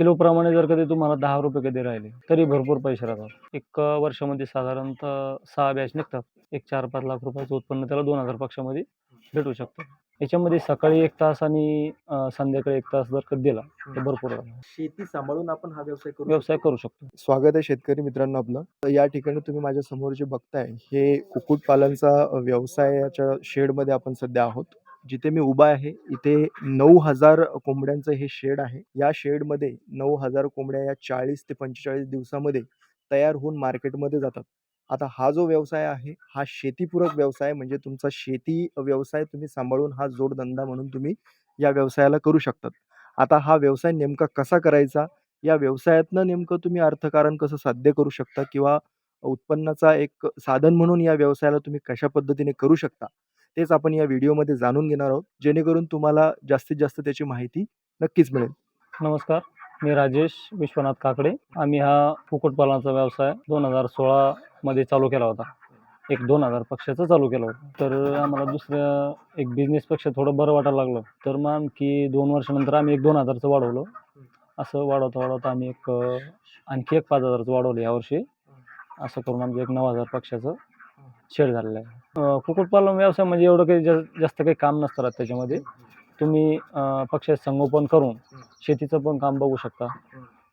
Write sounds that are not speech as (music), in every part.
किलोप्रमाणे जर कधी तुम्हाला दहा रुपये कधी राहिले तरी भरपूर पैसे राहतात. एक वर्षामध्ये साधारणतः सहा बॅच निघतात. एक चार पाच लाख रुपयाचं उत्पन्न त्याला दोन हजार पक्षामध्ये भेटू शकतं. याच्यामध्ये सकाळी एक तास आणि संध्याकाळी एक तास जर कधी दिला तर भरपूर. शेती सांभाळून आपण हा व्यवसाय करू व्यवसाय. करू शकतो. स्वागत आहे शेतकरी मित्रांनो आपलं. तर या ठिकाणी तुम्ही माझ्यासमोर जे बघताय हे कुक्कुटपालनचा व्यवसायाच्या शेडमध्ये आपण सध्या आहोत. जिथे मी उभा आहे इथे नऊ हजार कोंबड्यांचं हे शेड आहे. या शेडमध्ये नऊ हजार कोंबड्या या चाळीस ते पंचेचाळीस दिवसामध्ये तयार होऊन मार्केटमध्ये जातात. आता हा जो व्यवसाय आहे हा शेतीपूरक व्यवसाय म्हणजे तुमचा शेती व्यवसाय तुम्ही सांभाळून हा जोडधंदा म्हणून तुम्ही या व्यवसायाला करू शकतात. आता हा व्यवसाय नेमका कसा करायचा? या व्यवसायातनं नेमकं तुम्ही अर्थकारण कसं साध्य करू शकता? किंवा उत्पन्नाचा एक साधन म्हणून या व्यवसायाला तुम्ही कशा पद्धतीने करू शकता? तेच आपण या व्हिडिओमध्ये जाणून घेणार आहोत. जेणेकरून तुम्हाला जास्तीत जास्त त्याची माहिती नक्कीच मिळेल. नमस्कार. मी राजेश विश्वनाथ काकडे. आम्ही हा कुक्कुटपालनाचा व्यवसाय दोन हजार सोळामध्ये चालू केला होता. एक दोन हजार पक्षाचं चालू केलं होतं. तर आम्हाला दुसऱ्या एक बिझनेसपेक्षा थोडं बरं वाटायला लागलं. तर मग आणखी दोन वर्षानंतर आम्ही एक दोन हजारचं वाढवलं. असं वाढवता वाढवता आम्ही एक आणखी एक पाच हजारचं वाढवलं यावर्षी असं करून आमचं एक नऊ हजार पक्षाचं शेड झालेलं आहे. कुक्कुटपालन व्यवसाय म्हणजे एवढं काही जास्त काही काम नसतं त्याच्यामध्ये. तुम्ही पक्षाचं संगोपन करून शेतीचं पण काम बघू शकता.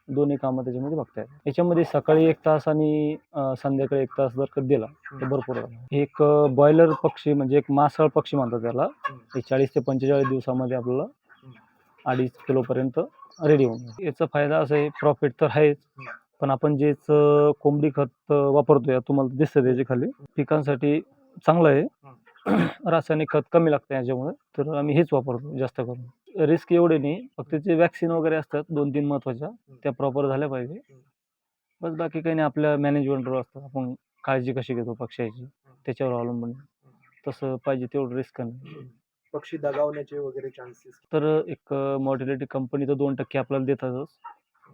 दोन्ही कामं त्याच्यामध्ये बघतायत याच्यामध्ये सकाळी एक तास आणि संध्याकाळी एक तास जर कधी दिला तर भरपूर एक बॉयलर पक्षी म्हणजे एक मासळ पक्षी म्हणतात त्याला. ते चाळीस ते पंचेचाळीस दिवसामध्ये आपल्याला अडीच किलोपर्यंत रेडी होऊन याचा फायदा असा आहे प्रॉफिट तर आहेच. पण आपण जेच कोंबडी खत अं, वापरतोय तुम्हाला दिसतं त्याच्याखाली पिकांसाठी चांगलं आहे. रासायनिक खत कमी लागतं याच्यामुळे तर आम्ही हेच वापरतो जास्त करून. रिस्क एवढे नाही फक्त जे वॅक्सिन वगैरे असतात दोन तीन महत्त्वाच्या त्या प्रॉपर झाल्या पाहिजे. बस बाकी काही नाही आपल्या मॅनेजमेंटवर असतं आपण काळजी कशी घेतो पक्ष्याची त्याच्यावर अवलंबून. तसं पाहिजे तेवढं रिस्क नाही. पक्षी दगावण्याचे वगैरे चान्सेस तर एक मॉर्टिलिटी कंपनी तर दोन टक्के आपल्याला देतातच.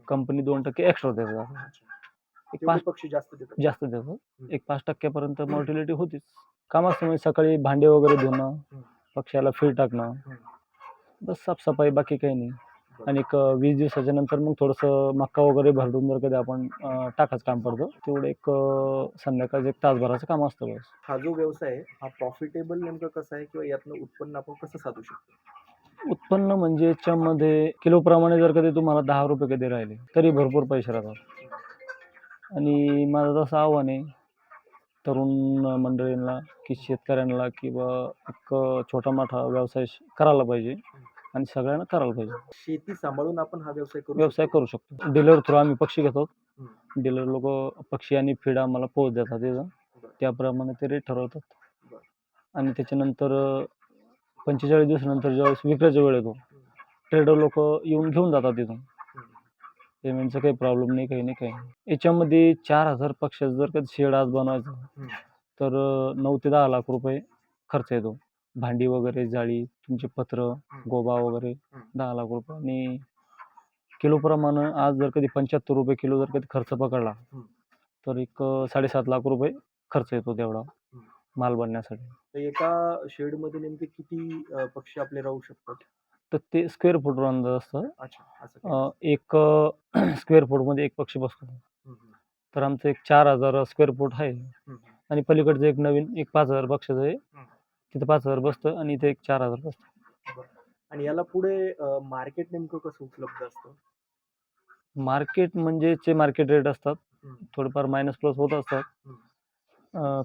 कंपनी दोन टक्के एक्स्ट्रा देतात. एक पाच पक्षी जास्त देतात. जास्त देतात. एक पाच टक्क्यापर्यंत मॉर्टिलिटी होतीच. काम असतं म्हणजे सकाळी भांडे वगैरे धुणं पक्ष्याला फीड टाकणं. बस साफसफाई बाकी काही नाही. आणि एक वीस दिवसाच्या नंतर मग थोडंसं मक्का वगैरे भरडून जर कधी आपण टाकायचं काम पडतं तेवढं एक संध्याकाळचं एक तासभराचं काम असतं बस. हा जो व्यवसाय आहे हा प्रॉफिटेबल नेमकं कसा आहे किंवा यातनं उत्पन्न आपण कसं साधू शकतो? उत्पन्न म्हणजे याच्यामध्ये किलोप्रमाणे जर कधी तुम्हाला दहा रुपये कधी राहिले तरी भरपूर पैसे राहतात. आणि माझं तसं आव्हान आहे तरुण मंडळींना की शेतकऱ्यांना किंवा एक छोटा मोठा व्यवसाय करायला पाहिजे आणि सगळ्यांना करायला पाहिजे. शेती सांभाळून आपण हा व्यवसाय करू व्यवसाय करू शकतो. डीलर थ्रू आम्ही पक्षी घेतो. डीलर लोक पक्षी आणि फीड आम्हाला पोच देतात. त्याप्रमाणे ते रेट ठरवतात. आणि त्याच्यानंतर पंचेचाळीस दिवसानंतर ज्यावेळेस विक्रीचा वेळ येतो ट्रेडर लोक येऊन घेऊन जातात तिथून. पेमेंटचा काही प्रॉब्लेम नाही काही नाही काही याच्यामध्ये चार हजार पक्षाचं जर का शेड आज बनवायचं तर नऊ ते दहा लाख रुपये खर्च येतो. भांडी वगैरे जाळी तुमचे पत्र गोबा वगैरे दहा लाख रुपये. आणि किलोप्रमाणे आज जर कधी पंच्याहत्तर रुपये किलो जर कधी खर्च पकडला तर एक साडेसात लाख रुपये खर्च येतो तेवढा माल बनण्यासाठी. तर एका शेडमध्ये नेमके किती अं, पक्षी आपले राहू शकतात? तर ते स्क्वेअर फूटवर अंदाज असतं. अच्छा असं काही. अं, एक (clears throat) स्क्वेअर फूटमध्ये एक पक्षी बसतो. हम्म, हम्म, तर आमचं एक चार हजार स्क्वेअर फूट आहे. हम्म. आणि पलीकडचं एक नवीन एक पाच हजार पक्षाचं आहे. तिथं पाच हजार बसतं आणि इथे एक चार हजार बसतं. आणि याला पुढे मार्केट नेमकं कसं उपलब्ध असतं? मार्केट म्हणजे जे मार्केट रेट असतात. हम्म. थोडेफार मायनस प्लस होत असतात. हम्म.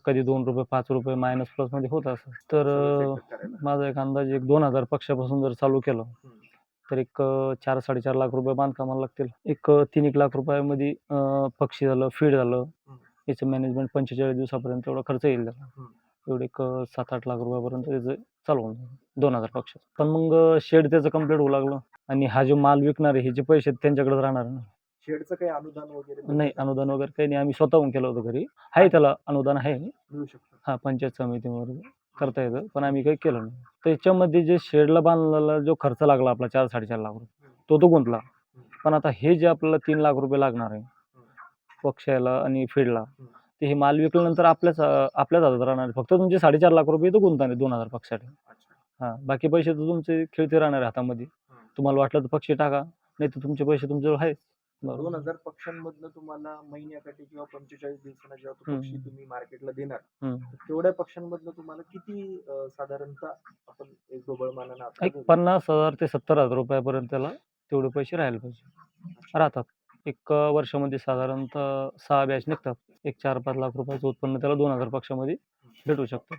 कधी दोन रुपये पाच रुपये मायनस प्लसमध्ये होत असतात तर. माझा एक अंदाज एक दोन हजार पक्षापासून जर चालू केलं. तर एक चार साडेचार लाख रुपये बांधकामाला लागतील. एक तीन एक लाख रुपयामध्ये पक्षी झालं फीड झालं याचं मॅनेजमेंट पंचेचाळीस दिवसापर्यंत एवढा खर्च येईल. एवढे एक सात आठ लाख रुपयापर्यंत त्याचं चालू होऊन जाईल. दोन हजार पक्ष पण मग शेड त्याचं कंप्लीट होऊ लागलं. आणि हा जो माल विकणार आहे हे जे पैसे आहेत त्यांच्याकडेच राहणार ना. शेडचं काही अनुदान वगैरे नाही? अनुदान वगैरे काही नाही. आम्ही स्वतःहून केलं होतं घरी. आहे त्याला अनुदान आहे. मिळू शकतं. हा पंचायत समितीवर करता येतं पण आम्ही काही केलं नाही. त्याच्यामध्ये जे शेडला बांधलेला जो खर्च लागला आपला चार साडेचार लाख रुपये तो तो गुंतला. पण आता हे जे आपल्याला तीन लाख रुपये लागणार आहे पक्ष्याला आणि फीडला ते हे माल विकल्यानंतर आपल्याच आपल्याच हातात राहणार. फक्त तुमचे साडेचार लाख रुपये तो गुंतणार दोन हजार पक्षासाठी हां बाकी पैसे तर तुमचे खेळते राहणार हातामध्ये. तुम्हाला वाटलं तर पक्षी टाका नाही तर तुमचे पैसे तुमच्याजवळ आहेत. दोन हजार पक्ष्यांमधनं तुम्हाला महिन्याकाठी किंवा पंचेचाळीस दिवसांना जेव्हा तो. पक्षी तुम्ही मार्केटला देणार तेवढ्या पक्ष्यांमधनं तुम्हाला किती साधारणतः आपण एक ढोबळ मानानं आता एक. पन्नास हजार ते सत्तर हजार रुपयापर्यंत त्याला तेवढे पैसे राहायला पाहिजे. राहतात. एक वर्षामध्ये साधारणतः सहा बॅच निघतात. एक चार पाच लाख रुपयाचं उत्पन्न त्याला दोन हजार पक्षामध्ये भेटू शकतं.